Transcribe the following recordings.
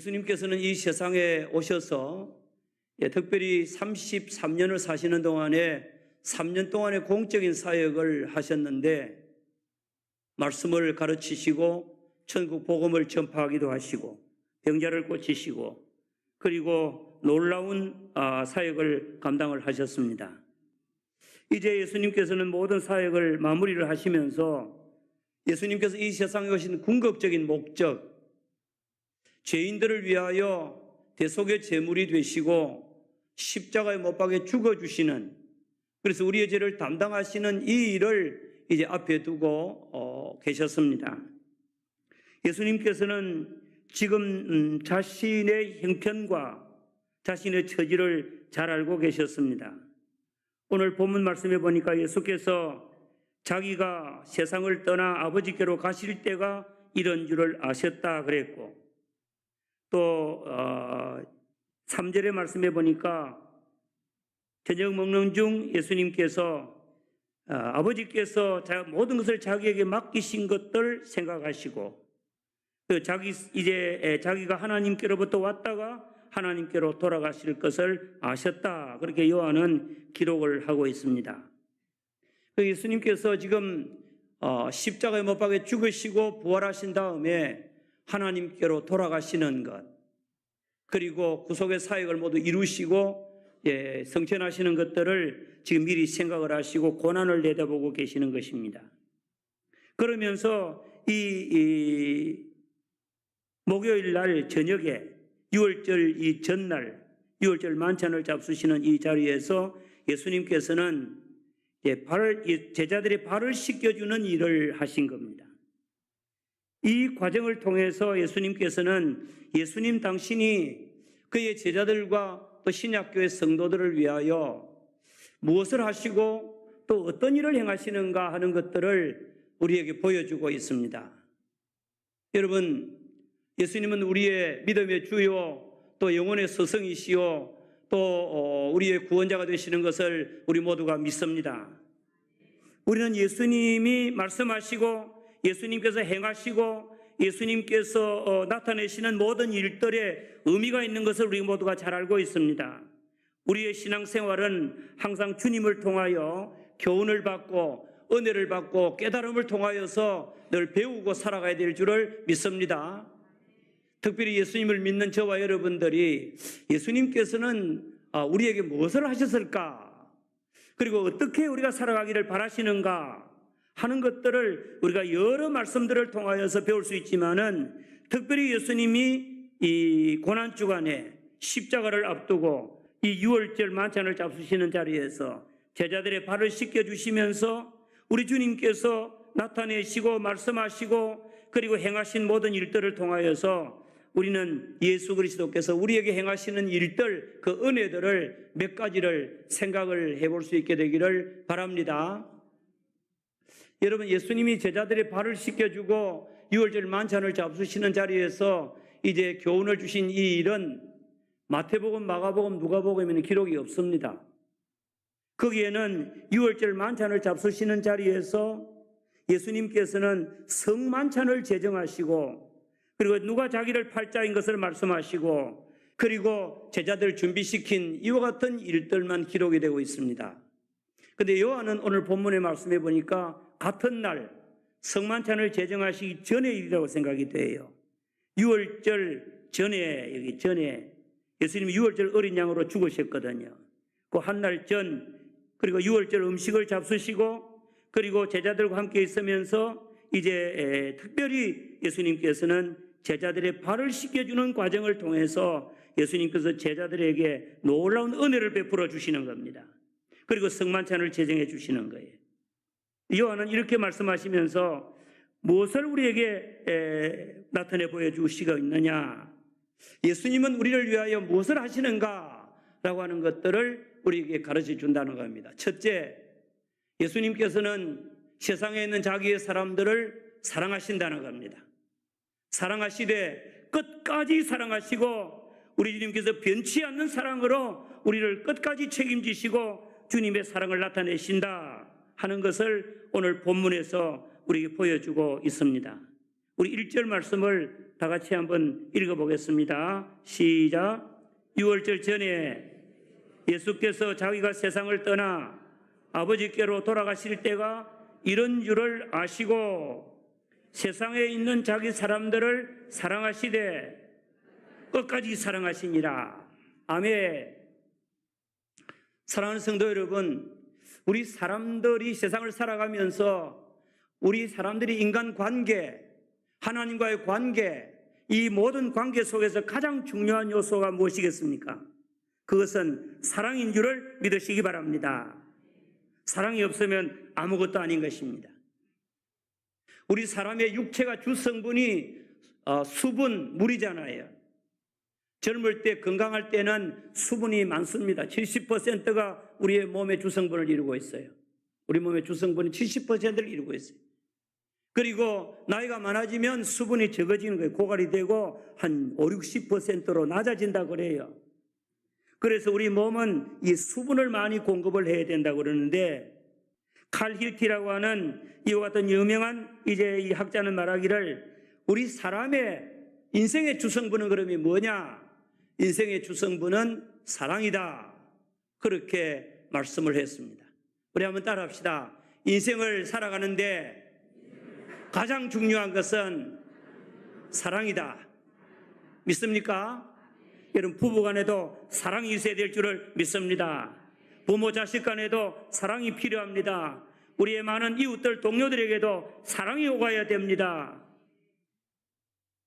예수님께서는 이 세상에 오셔서 예, 특별히 33년을 사시는 동안에 3년 동안의 공적인 사역을 하셨는데 말씀을 가르치시고 천국 복음을 전파하기도 하시고 병자를 고치시고 그리고 놀라운 아, 사역을 감당을 하셨습니다. 이제 예수님께서는 모든 사역을 마무리를 하시면서 예수님께서 이 세상에 오신 궁극적인 목적, 죄인들을 위하여 대속의 제물이 되시고 십자가에 못 박에 죽어 주시는 그래서 우리의 죄를 담당하시는 이 일을 이제 앞에 두고 어, 계셨습니다. 예수님께서는 지금 음, 자신의 형편과 자신의 처지를 잘 알고 계셨습니다. 오늘 본문 말씀에 보니까 예수께서 자기가 세상을 떠나 아버지께로 가실 때가 이런 줄을 아셨다 그랬고 또 어, 3절의 말씀에 보니까 저녁 먹는 중 예수님께서 어, 아버지께서 자- 모든 것을 자기에게 맡기신 것들 생각하시고 그 자기 이제 에, 자기가 하나님께로부터 왔다가 하나님께로 돌아가실 것을 아셨다 그렇게 요한은 기록을 하고 있습니다. 그 예수님께서 지금 어, 십자가에 못 박에 죽으시고 부활하신 다음에 하나님께로 돌아가시는 것 그리고 구속의 사역을 모두 이루시고 예, 성천하시는 것들을 지금 미리 생각을 하시고 고난을 내다보고 계시는 것입니다. 그러면서 이, 이 목요일 날 저녁에 6월절 이 전날 6월절 만찬을 잡수시는 이 자리에서 예수님께서는 예, 발을 이 제자들의 발을 씻겨주는 일을 하신 겁니다. 이 과정을 통해서 예수님께서는 예수님 당신이 그의 제자들과 또 신약교회 성도들을 위하여 무엇을 하시고 또 어떤 일을 행하시는가 하는 것들을 우리에게 보여주고 있습니다. 여러분, 예수님은 우리의 믿음의 주요 또 영혼의 스승이시요 또 어, 우리의 구원자가 되시는 것을 우리 모두가 믿습니다. 우리는 예수님이 말씀하시고 예수님께서 행하시고 예수님께서 어, 나타내시는 모든 일들에 의미가 있는 것을 우리 모두가 잘 알고 있습니다. 우리의 신앙생활은 항상 주님을 통하여 교훈을 받고 은혜를 받고 깨달음을 통하여서 늘 배우고 살아가야 될 줄을 믿습니다. 특별히 예수님을 믿는 저와 여러분들이 예수님께서는 아, 우리에게 무엇을 하셨을까? 그리고 어떻게 우리가 살아가기를 바라시는가? 하는 것들을 우리가 여러 말씀들을 통하여서 배울 수 있지만은 특별히 예수님이 이 고난 주간에 십자가를 앞두고 이 6월절 만찬을 잡수시는 자리에서 제자들의 발을 씻겨 주시면서 우리 주님께서 나타내시고 말씀하시고 그리고 행하신 모든 일들을 통하여서 우리는 예수 그리스도께서 우리에게 행하시는 일들 그 은혜들을 몇 가지를 생각을 해볼 수 있게 되기를 바랍니다. 여러분 예수님이 제자들의 발을 씻겨주고 6월절 만찬을 잡수시는 자리에서 이제 교훈을 주신 이 일은 마태복음, 마가복음, 누가복음에는 기록이 없습니다. 거기에는 6월절 만찬을 잡수시는 자리에서 예수님께서는 성만찬을 제정하시고 그리고 누가 자기를 팔자인 것을 말씀하시고 그리고 제자들 준비시킨 이와 같은 일들만 기록이 되고 있습니다. 근데 요한은 오늘 본문의 말씀해 보니까 같은 날 성만찬을 제정하시기 전의 일이라고 생각이 돼요. 6월절 전에 여기 전에 예수님이 6월절 어린 양으로 죽으셨거든요. 그 한 날 전 그리고 6월절 음식을 잡수시고 그리고 제자들과 함께 있으면서 이제 에, 특별히 예수님께서는 제자들의 발을 씻겨주는 과정을 통해서 예수님께서 제자들에게 놀라운 은혜를 베풀어 주시는 겁니다. 그리고 성만찬을 제정해 주시는 거예요. 요한은 이렇게 말씀하시면서 무엇을 우리에게 에, 나타내 보여주시고 있느냐? 예수님은 우리를 위하여 무엇을 하시는가? 라고 하는 것들을 우리에게 가르쳐 준다는 겁니다. 첫째, 예수님께서는 세상에 있는 자기의 사람들을 사랑하신다는 겁니다. 사랑하시되 끝까지 사랑하시고 우리 주님께서 변치 않는 사랑으로 우리를 끝까지 책임지시고 주님의 사랑을 나타내신다 하는 것을 오늘 본문에서 우리에게 보여주고 있습니다. 우리 1절 말씀을 다 같이 한번 읽어보겠습니다. 시작. 유월절 전에 예수께서 자기가 세상을 떠나 아버지께로 돌아가실 때가 이런 줄을 아시고 세상에 있는 자기 사람들을 사랑하시되 끝까지 사랑하시니라. 아멘. 사랑하는 성도 여러분, 우리 사람들이 세상을 살아가면서 우리 사람들이 인간 관계, 하나님과의 관계, 이 모든 관계 속에서 가장 중요한 요소가 무엇이겠습니까? 그것은 사랑인 줄을 믿으시기 바랍니다. 사랑이 없으면 아무것도 아닌 것입니다. 우리 사람의 육체가 주성분이 어, 수분, 물이잖아요. 젊을 때 건강할 때는 수분이 많습니다. 70%가 우리의 몸의 주성분을 이루고 있어요. 우리 몸의 주성분이 70%를 이루고 있어요. 그리고 나이가 많아지면 수분이 적어지는 거예요. 고갈이 되고 한 5, 60%로 낮아진다 그래요. 그래서 우리 몸은 이 수분을 많이 공급을 해야 된다고 그러는데 칼 힐티라고 하는 이와 같은 유명한 이제 이 학자는 말하기를 우리 사람의 인생의 주성분은 그러면 뭐냐? 인생의 주성분은 사랑이다. 그렇게 말씀을 했습니다. 우리 한번 따라 합시다. 인생을 살아가는데 가장 중요한 것은 사랑이다. 믿습니까? 여러분 부부 간에도 사랑이 있어야 될 줄을 믿습니다. 부모 자식 간에도 사랑이 필요합니다. 우리의 많은 이웃들 동료들에게도 사랑이 오가야 됩니다.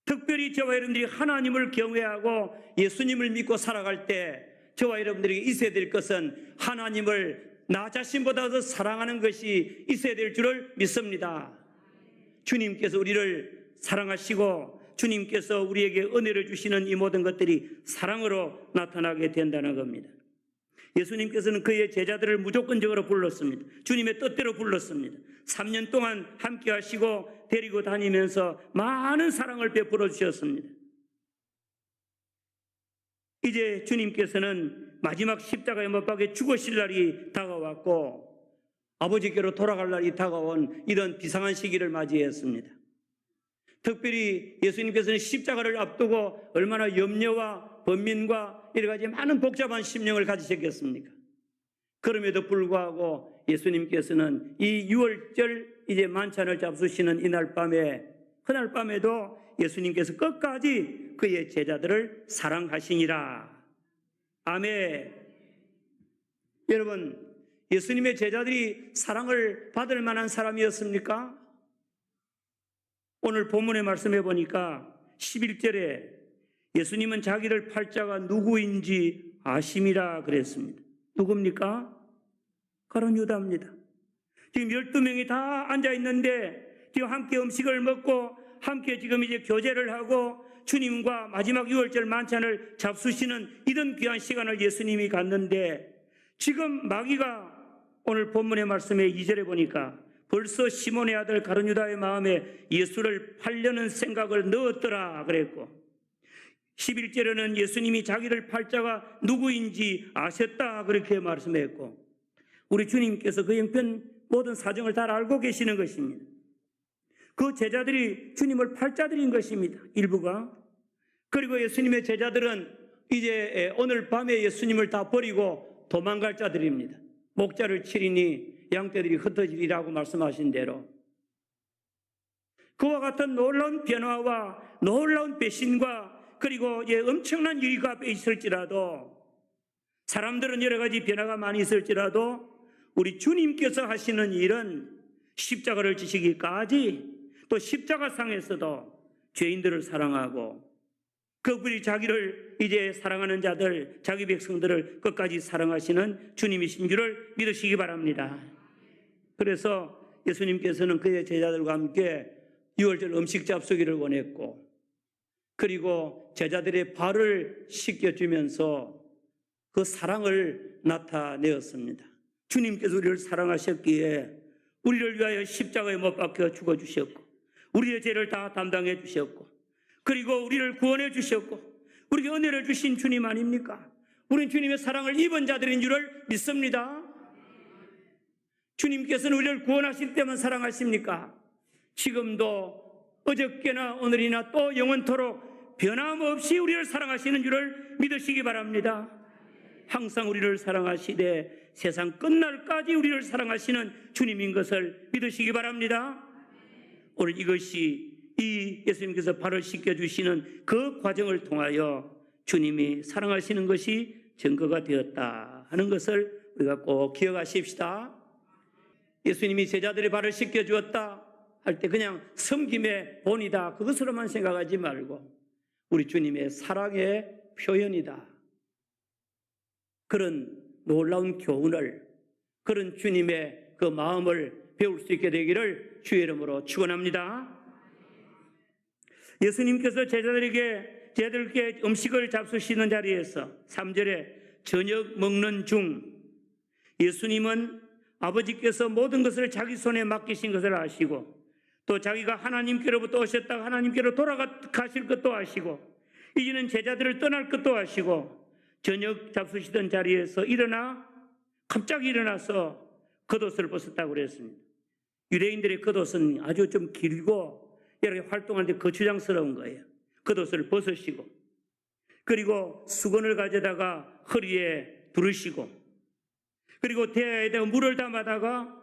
특별히 저와 여러분들이 하나님을 경외하고 예수님을 믿고 살아갈 때 저와 여러분들에게 있어야 될 것은 하나님을 나 자신보다 더 사랑하는 것이 있어야 될 줄을 믿습니다. 주님께서 우리를 사랑하시고 주님께서 우리에게 은혜를 주시는 이 모든 것들이 사랑으로 나타나게 된다는 겁니다. 예수님께서는 그의 제자들을 무조건적으로 불렀습니다. 주님의 뜻대로 불렀습니다. 3년 동안 함께 하시고 데리고 다니면서 많은 사랑을 베풀어 주셨습니다. 이제 주님께서는 마지막 십자가에 못 박혀 죽으실 날이 다가왔고 아버지께로 돌아갈 날이 다가온 이런 비상한 시기를 맞이했습니다. 특별히 예수님께서는 십자가를 앞두고 얼마나 염려와 번민과 여러 가지 많은 복잡한 심령을 가지셨겠습니까? 그럼에도 불구하고 예수님께서는 이 6월절 이제 만찬을 잡수시는 이날 밤에 그날 밤에도 예수님께서 끝까지 그의 제자들을 사랑하시니라. 아멘. 여러분, 예수님의 제자들이 사랑을 받을 만한 사람이었습니까? 오늘 본문의 말씀해 보니까 11절에 예수님은 자기를 팔자가 누구인지 아심이라 그랬습니다. 누굽니까? 가론 유다입니다. 지금 12명이 다 앉아 있는데 지금 함께 음식을 먹고 함께 지금 이제 교제를 하고 주님과 마지막 6월절 만찬을 잡수시는 이런 귀한 시간을 예수님이 갖는데 지금 마귀가 오늘 본문의 말씀에 2절에 보니까 벌써 시몬의 아들 가르유다의 마음에 예수를 팔려는 생각을 넣었더라 그랬고 11절에는 예수님이 자기를 팔자가 누구인지 아셨다 그렇게 말씀했고 우리 주님께서 그 형편 모든 사정을 잘 알고 계시는 것입니다. 그 제자들이 주님을 팔자들인 것입니다. 일부가. 그리고 예수님의 제자들은 이제 오늘 밤에 예수님을 다 버리고 도망갈 자들입니다. 목자를 치리니 양떼들이 흩어지리라고 말씀하신 대로 그와 같은 놀라운 변화와 놀라운 배신과 그리고 예, 엄청난 일가 앞에 있을지라도 사람들은 여러 가지 변화가 많이 있을지라도 우리 주님께서 하시는 일은 십자가를 지시기까지 또 십자가상에서도 죄인들을 사랑하고 그분이 자기를 이제 사랑하는 자들, 자기 백성들을 끝까지 사랑하시는 주님이신 줄을 믿으시기 바랍니다. 그래서 예수님께서는 그의 제자들과 함께 6월절 음식 잡수기를 원했고 그리고 제자들의 발을 씻겨주면서 그 사랑을 나타내었습니다. 주님께서 우리를 사랑하셨기에 우리를 위하여 십자가에 못 박혀 죽어 주셨고 우리의 죄를 다 담당해 주셨고 그리고 우리를 구원해 주셨고 우리에게 은혜를 주신 주님 아닙니까? 우리는 주님의 사랑을 입은 자들인 줄을 믿습니다. 주님께서는 우리를 구원하실 때만 사랑하십니까? 지금도 어저께나 오늘이나 또 영원토록 변함없이 우리를 사랑하시는 줄을 믿으시기 바랍니다. 항상 우리를 사랑하시되 세상 끝날까지 우리를 사랑하시는 주님인 것을 믿으시기 바랍니다. 오늘 이것이 이 예수님께서 발을 씻겨주시는 그 과정을 통하여 주님이 사랑하시는 것이 증거가 되었다 하는 것을 우리가 꼭 기억하십시다. 예수님이 제자들의 발을 씻겨주었다 할 때 그냥 섬김의 본이다 그것으로만 생각하지 말고 우리 주님의 사랑의 표현이다. 그런 놀라운 교훈을 그런 주님의 그 마음을 배울 수 있게 되기를 주의 이름으로 축원합니다. 예수님께서 제자들에게 제자들께 음식을 잡수시는 자리에서 3절에 저녁 먹는 중 예수님은 아버지께서 모든 것을 자기 손에 맡기신 것을 아시고 또 자기가 하나님께로부터 오셨다가 하나님께로 돌아가실 것도 아시고 이제는 제자들을 떠날 것도 아시고 저녁 잡수시던 자리에서 일어나 갑자기 일어나서 겉옷을 벗었다고 그랬습니다. 유대인들의 겉옷은 아주 좀 길고 이렇게 활동하는데 거추장스러운 거예요. 겉옷을 벗으시고 그리고 수건을 가져다가 허리에 두르시고 그리고 대야에다가 물을 담아다가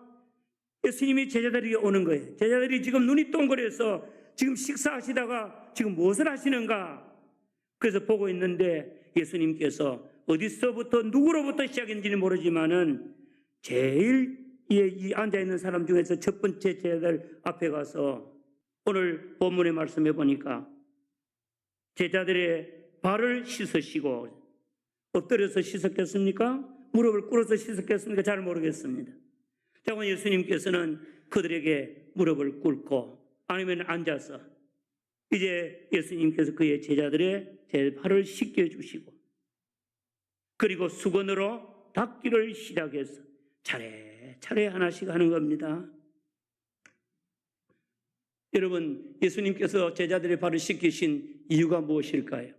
예수님이 제자들에게 오는 거예요. 제자들이 지금 눈이 동그래서 지금 식사하시다가 지금 무엇을 하시는가? 그래서 보고 있는데 예수님께서 어디서부터 누구로부터 시작했는지는 모르지만은 제일 이 앉아 있는 사람 중에서 첫 번째 제자들 앞에 가서 오늘 본문의 말씀해 보니까 제자들의 발을 씻으시고 엎드려서 씻었겠습니까? 무릎을 꿇어서 씻었겠습니까? 잘 모르겠습니다. 자, 오늘 예수님께서는 그들에게 무릎을 꿇고 아니면 앉아서 이제 예수님께서 그의 제자들의 제 발을 씻겨 주시고 그리고 수건으로 닦기를 시작해서 차례차례 하나씩 하는 겁니다. 여러분, 예수님께서 제자들의 발을 씻기신 이유가 무엇일까요?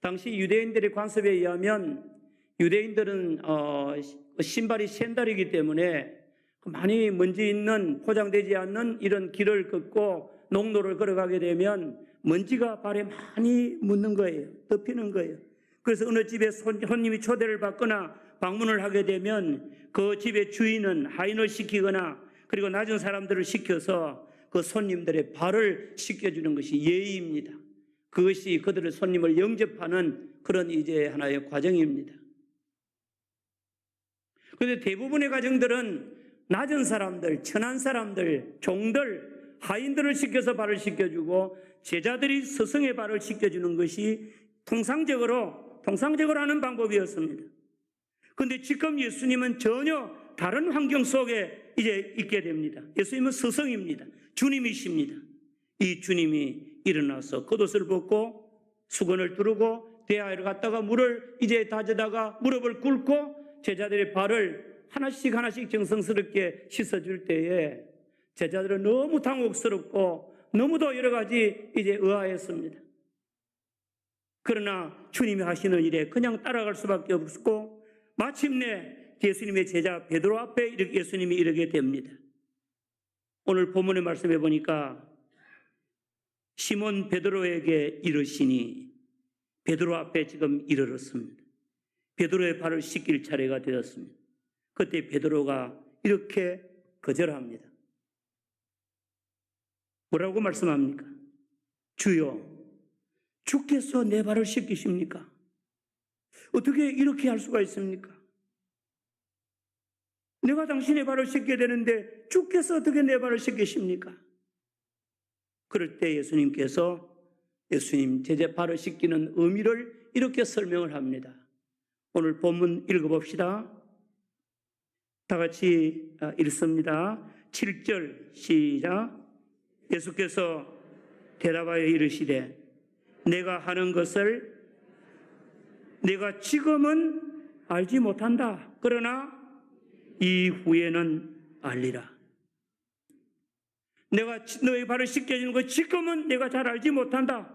당시 유대인들의 관습에 의하면 유대인들은 어, 신발이 샌달이기 때문에 많이 먼지 있는 포장되지 않는 이런 길을 걷고 농로를 걸어가게 되면 먼지가 발에 많이 묻는 거예요. 덮이는 거예요. 그래서 어느 집에 손님이 초대를 받거나 방문을 하게 되면 그 집의 주인은 하인을 시키거나 그리고 낮은 사람들을 시켜서 그 손님들의 발을 씻겨주는 것이 예의입니다. 그것이 그들의 손님을 영접하는 그런 이제 하나의 과정입니다. 그런데 대부분의 가정들은 낮은 사람들, 천한 사람들, 종들, 하인들을 시켜서 발을 씻겨주고 제자들이 스승의 발을 씻겨주는 것이 통상적으로, 통상적으로 하는 방법이었습니다. 그런데 지금 예수님은 전혀 다른 환경 속에 이제 있게 됩니다. 예수님은 스승입니다. 주님이십니다. 이 주님이 일어나서 겉옷을 벗고 수건을 두르고 대야를 갔다가 물을 이제 다져다가 무릎을 꿇고 제자들의 발을 하나씩 하나씩 정성스럽게 씻어줄 때에 제자들은 너무 당혹스럽고 너무도 여러 가지 이제 의아했습니다. 그러나 주님이 하시는 일에 그냥 따라갈 수밖에 없고 마침내 예수님의 제자 베드로 앞에 예수님이 이르게 됩니다. 오늘 본문의 말씀해 보니까 시몬 베드로에게 이르시니 베드로 앞에 지금 이르렀습니다. 베드로의 발을 씻길 차례가 되었습니다. 그때 베드로가 이렇게 거절합니다. 뭐라고 말씀합니까? 주여, 주께서 내 발을 씻기십니까? 어떻게 이렇게 할 수가 있습니까? 내가 당신의 발을 씻게 되는데 주께서 어떻게 내 발을 씻기십니까? 그럴 때 예수님께서 예수님 제자 발을 씻기는 의미를 이렇게 설명을 합니다. 오늘 본문 읽어봅시다. 다 같이 아, 읽습니다. 7절 시작. 예수께서 대답하여 이르시되 내가 하는 것을 내가 지금은 알지 못한다. 그러나 이후에는 알리라. 내가 너의 발을 씻겨주는 것 지금은 내가 잘 알지 못한다.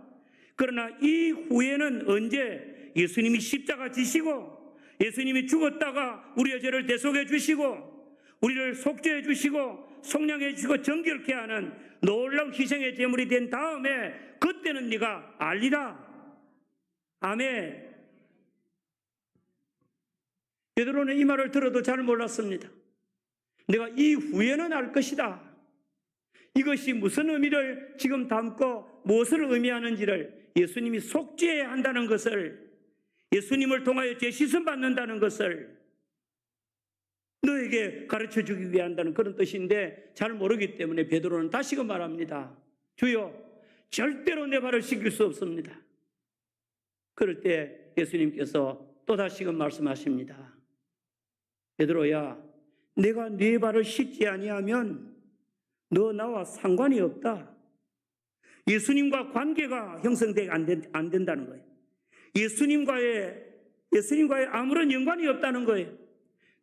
그러나 이후에는 언제 예수님이 십자가 지시고 예수님이 죽었다가 우리의 죄를 대속해 주시고 우리를 속죄해 주시고 속량해 주시고 정결케 하는 놀라운 희생의 제물이 된 다음에 그때는 네가 알리라. 아멘. 베드로는 이 말을 들어도 잘 몰랐습니다. 내가 이 후에는 알 것이다. 이것이 무슨 의미를 지금 담고 무엇을 의미하는지를 예수님이 속죄해야 한다는 것을 예수님을 통하여 죄시선 받는다는 것을 너에게 가르쳐 주기 위한다는 그런 뜻인데 잘 모르기 때문에 베드로는 다시금 말합니다. 주여 절대로 내 발을 씻길 수 없습니다. 그럴 때 예수님께서 또 다시금 말씀하십니다. 베드로야 내가 네 발을 씻지 아니하면 너 나와 상관이 없다. 예수님과 관계가 형성되게 안, 된다는 거예요. 예수님과의 예수님과의 아무런 연관이 없다는 거예요.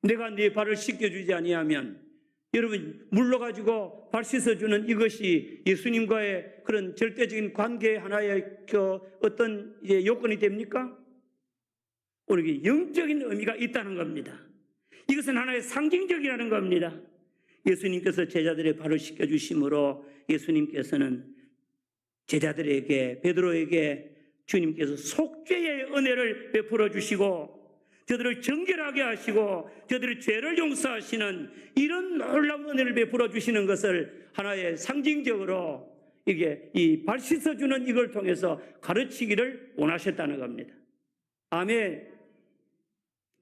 내가 네 발을 씻겨주지 아니하면 여러분 물로 가지고 발 씻어주는 이것이 예수님과의 그런 절대적인 관계 하나의 그 어떤 요건이 됩니까? 오늘 영적인 의미가 있다는 겁니다. 이것은 하나의 상징적이라는 겁니다. 예수님께서 제자들의 발을 씻겨주심으로 예수님께서는 제자들에게 베드로에게 주님께서 속죄의 은혜를 베풀어 주시고 저들을 정결하게 하시고 저들의 죄를 용서하시는 이런 놀라운 은혜를 베풀어 주시는 것을 하나의 상징적으로 이게 이 발 씻어주는 이걸 통해서 가르치기를 원하셨다는 겁니다. 아멘.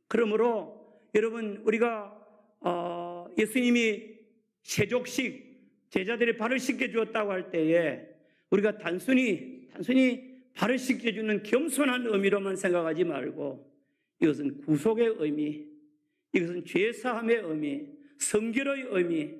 그러므로 여러분 우리가 어, 예수님이 세족식 제자들의 발을 씻겨 주었다고 할 때에 우리가 단순히 단순히 발을 씻겨 주는 겸손한 의미로만 생각하지 말고 이것은 구속의 의미, 이것은 죄 사함의 의미, 성결의 의미,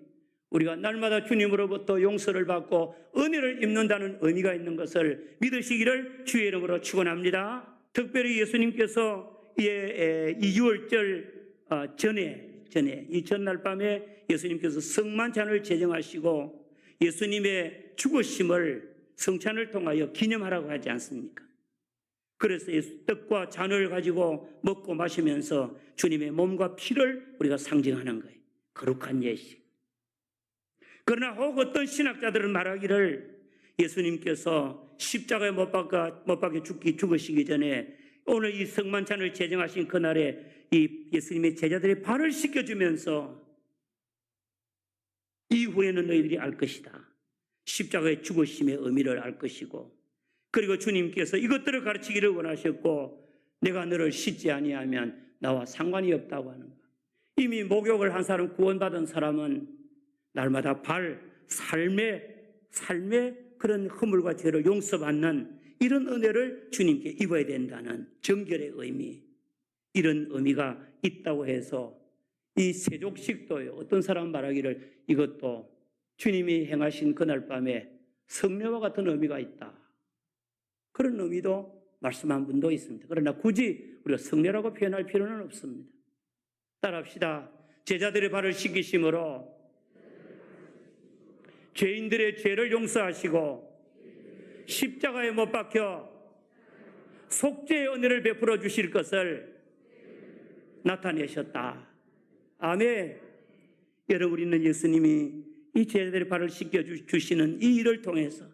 우리가 날마다 주님으로부터 용서를 받고 은혜를 입는다는 의미가 있는 것을 믿으시기를 주의 이름으로 축원합니다. 특별히 예수님께서 예, 이 6월절 어, 전에 전에 이 전날 밤에 예수님께서 성만찬을 제정하시고 예수님의 죽으심을 성찬을 통하여 기념하라고 하지 않습니까? 그래서 떡과 잔을 가지고 먹고 마시면서 주님의 몸과 피를 우리가 상징하는 거예요. 거룩한 예식. 그러나 혹 어떤 신학자들은 말하기를 예수님께서 십자가에 못 박아, 못 박혀 죽기, 죽으시기 전에 오늘 이 성만찬을 제정하신 그날에 이 예수님의 제자들의 발을 씻겨주면서 이후에는 너희들이 알 것이다. 십자가의 죽으심의 의미를 알 것이고 그리고 주님께서 이것들을 가르치기를 원하셨고 내가 너를 씻지 아니하면 나와 상관이 없다고 하는 것. 이미 목욕을 한 사람 구원받은 사람은 날마다 발 삶의 삶의 그런 허물과 죄를 용서받는 이런 은혜를 주님께 입어야 된다는 정결의 의미 이런 의미가 있다고 해서 이 세족식도요 어떤 사람 말하기를 이것도 주님이 행하신 그날 밤에 성례와 같은 의미가 있다. 그런 의미도 말씀한 분도 있습니다. 그러나 굳이 우리가 성례라고 표현할 필요는 없습니다. 따라합시다. 제자들의 발을 씻기심으로 죄인들의 죄를 용서하시고 십자가에 못 박혀 속죄의 은혜를 베풀어 주실 것을 나타내셨다. 아멘. 여러분 우리는 예수님이 이 제자들의 발을 씻겨 주시는 이 일을 통해서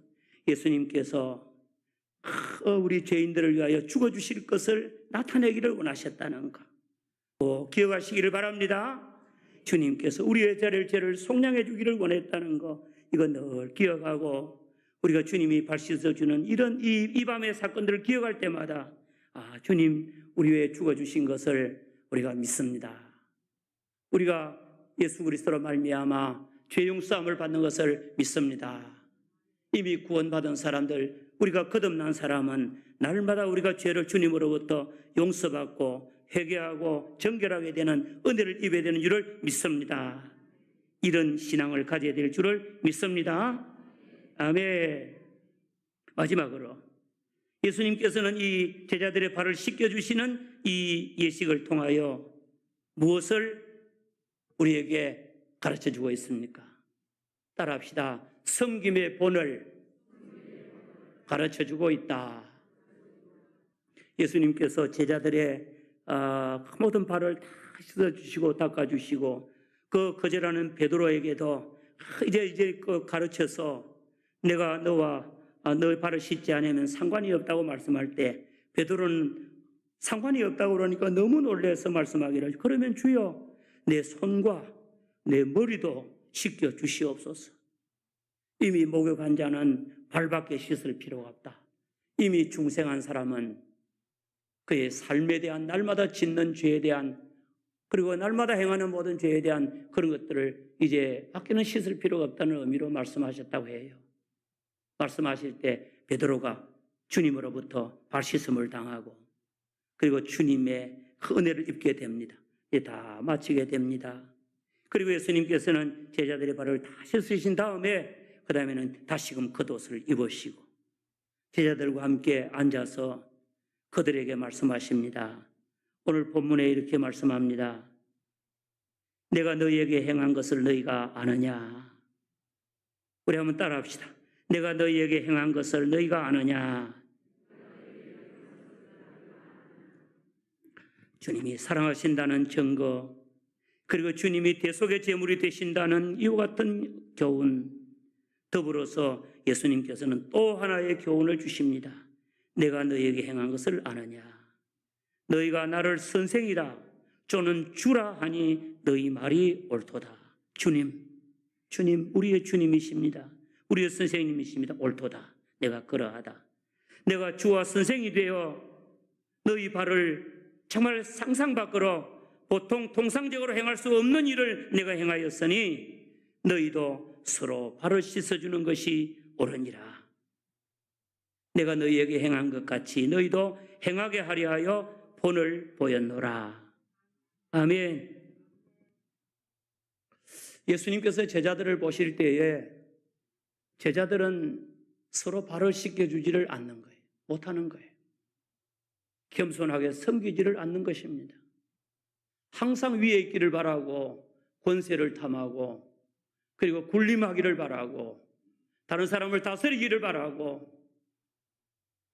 예수님께서 어, 우리 죄인들을 위하여 죽어 주실 것을 나타내기를 원하셨다는 것. 기억하시기를 바랍니다. 주님께서 우리의 죄를 죄를 속량해 주기를 원했다는 것. 이건 늘 기억하고 우리가 주님이 발 씻어 주는 이런 이, 이 밤의 사건들을 기억할 때마다 아, 주님 우리 위해 죽어 주신 것을 우리가 믿습니다. 우리가 예수 그리스도로 말미암아 죄 용서함을 받는 것을 믿습니다. 이미 구원받은 사람들, 우리가 거듭난 사람은 날마다 우리가 죄를 주님으로부터 용서받고 회개하고 정결하게 되는 은혜를 입어야 되는 줄을 믿습니다. 이런 신앙을 가져야 될 줄을 믿습니다. 아멘. 마지막으로 예수님께서는 이 제자들의 발을 씻겨주시는 이 예식을 통하여 무엇을 우리에게 가르쳐 주고 있습니까? 따라합시다. 섬김의 본을 가르쳐 주고 있다. 예수님께서 제자들의 어, 모든 발을 다 씻어 주시고 닦아 주시고 그 거절하는 베드로에게도 이제 이제 그 가르쳐서 내가 너와 아, 너의 발을 씻지 않으면 상관이 없다고 말씀할 때 베드로는 상관이 없다고 그러니까 너무 놀라서 말씀하기를 그러면 주여 내 손과 내 머리도 씻겨 주시옵소서. 이미 목욕한 자는 발밖에 씻을 필요가 없다. 이미 중생한 사람은 그의 삶에 대한 날마다 짓는 죄에 대한 그리고 날마다 행하는 모든 죄에 대한 그런 것들을 이제 밖에는 씻을 필요가 없다는 의미로 말씀하셨다고 해요. 말씀하실 때 베드로가 주님으로부터 발 씻음을 당하고 그리고 주님의 그 은혜를 입게 됩니다. 이제 다 마치게 됩니다. 그리고 예수님께서는 제자들의 발을 다 씻으신 다음에 그 다음에는 다시금 겉옷을 입으시고 제자들과 함께 앉아서 그들에게 말씀하십니다. 오늘 본문에 이렇게 말씀합니다. 내가 너희에게 행한 것을 너희가 아느냐? 우리 한번 따라합시다. 내가 너희에게 행한 것을 너희가 아느냐? 주님이 사랑하신다는 증거, 그리고 주님이 대속의 제물이 되신다는 이와 같은 교훈, 더불어서 예수님께서는 또 하나의 교훈을 주십니다. 내가 너희에게 행한 것을 아느냐? 너희가 나를 선생이라, 저는 주라 하니 너희 말이 옳도다. 주님, 주님, 우리의 주님이십니다. 우리의 선생님이십니다. 옳도다. 내가 그러하다. 내가 주와 선생이 되어 너희 발을 정말 상상 밖으로 보통 통상적으로 행할 수 없는 일을 내가 행하였으니 너희도 서로 발을 씻어주는 것이 옳으니라. 내가 너희에게 행한 것 같이 너희도 행하게 하려 하여 본을 보였노라. 아멘. 예수님께서 제자들을 보실 때에 제자들은 서로 발을 씻겨주지를 않는 거예요. 못하는 거예요. 겸손하게 섬기지를 않는 것입니다. 항상 위에 있기를 바라고 권세를 탐하고 그리고 군림하기를 바라고 다른 사람을 다스리기를 바라고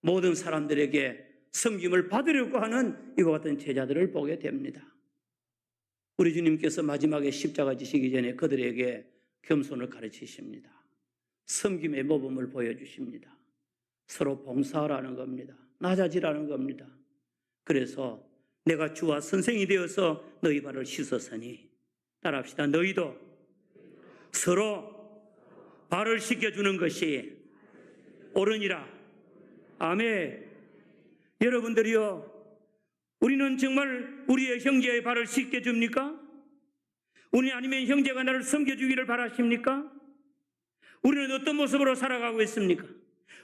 모든 사람들에게 섬김을 받으려고 하는 이와 같은 제자들을 보게 됩니다. 우리 주님께서 마지막에 십자가 지시기 전에 그들에게 겸손을 가르치십니다. 섬김의 모범을 보여주십니다. 서로 봉사하라는 겁니다. 낮아지라는 겁니다. 그래서 내가 주와 선생이 되어서 너희 발을 씻었으니 따라합시다. 너희도 서로 발을 씻겨주는 것이 옳으니라. 아멘. 여러분들이요. 우리는 정말 우리의 형제의 발을 씻겨줍니까? 우리 아니면 형제가 나를 섬겨주기를 바라십니까? 우리는 어떤 모습으로 살아가고 있습니까?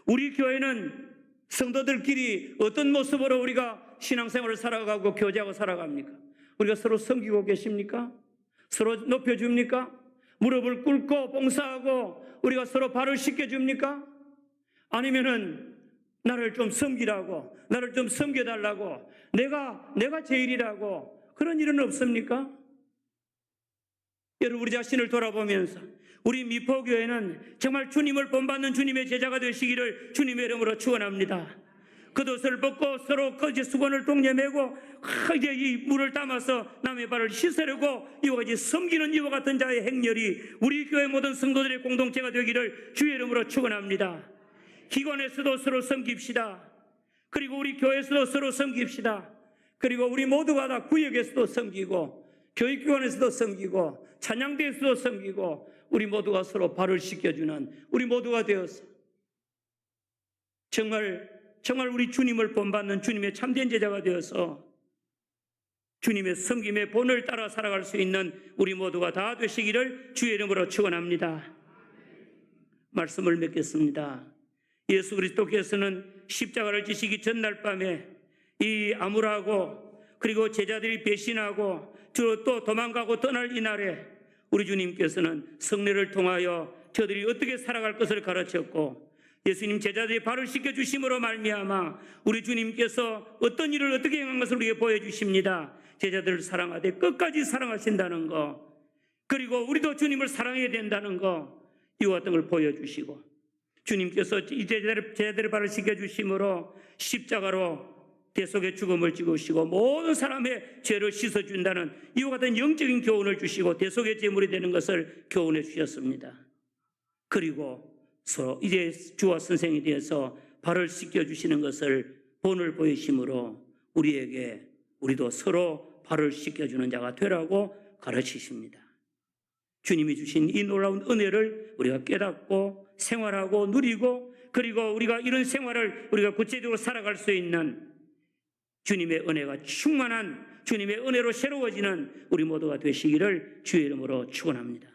우리 교회는 성도들끼리 어떤 모습으로 우리가 신앙생활을 살아가고 교제하고 살아갑니까? 우리가 서로 섬기고 계십니까? 서로 높여줍니까? 무릎을 꿇고 봉사하고 우리가 서로 발을 씻겨줍니까? 아니면은 나를 좀 섬기라고, 나를 좀 섬겨달라고, 내가, 내가 제일이라고, 그런 일은 없습니까? 여러분, 우리 자신을 돌아보면서, 우리 미포교회는 정말 주님을 본받는 주님의 제자가 되시기를 주님의 이름으로 축원합니다. 겉옷을 벗고 서로 거짓 수건을 동여매고 이제 이 물을 담아서 남의 발을 씻으려고 이와 같이 섬기는 이와 같은 자의 행렬이 우리 교회 모든 성도들의 공동체가 되기를 주의 이름으로 축원합니다. 기관에서도 서로 섬깁시다. 그리고 우리 교회에서도 서로 섬깁시다. 그리고 우리 모두가 다 구역에서도 섬기고 교육기관에서도 섬기고 찬양대에서도 섬기고 우리 모두가 서로 발을 씻겨주는 우리 모두가 되어서 정말 정말 우리 주님을 본받는 주님의 참된 제자가 되어서 주님의 섬김의 본을 따라 살아갈 수 있는 우리 모두가 다 되시기를 주의 이름으로 축원합니다. 말씀을 맺겠습니다. 예수 그리스도께서는 십자가를 지시기 전날 밤에 이 암울하고 그리고 제자들이 배신하고 주로 또 도망가고 떠날 이날에 우리 주님께서는 성례를 통하여 저들이 어떻게 살아갈 것을 가르쳤고 예수님 제자들이 발을 씻겨 주심으로 말미암아 우리 주님께서 어떤 일을 어떻게 행한 것을 우리에게 보여주십니다. 제자들을 사랑하되 끝까지 사랑하신다는 거 그리고 우리도 주님을 사랑해야 된다는 거 이와 같은 걸 보여주시고 주님께서 이 제자들, 제자들의 발을 씻겨 주심으로 십자가로 대속의 죽음을 지으시고 모든 사람의 죄를 씻어준다는 이와 같은 영적인 교훈을 주시고 대속의 제물이 되는 것을 교훈해 주셨습니다. 그리고 서로 이제 주와 선생에 대해서 발을 씻겨 주시는 것을 본을 보이심으로 우리에게 우리도 서로 발을 씻겨 주는 자가 되라고 가르치십니다. 주님이 주신 이 놀라운 은혜를 우리가 깨닫고 생활하고 누리고 그리고 우리가 이런 생활을 우리가 구체적으로 살아갈 수 있는 주님의 은혜가 충만한 주님의 은혜로 새로워지는 우리 모두가 되시기를 주의 이름으로 축원합니다.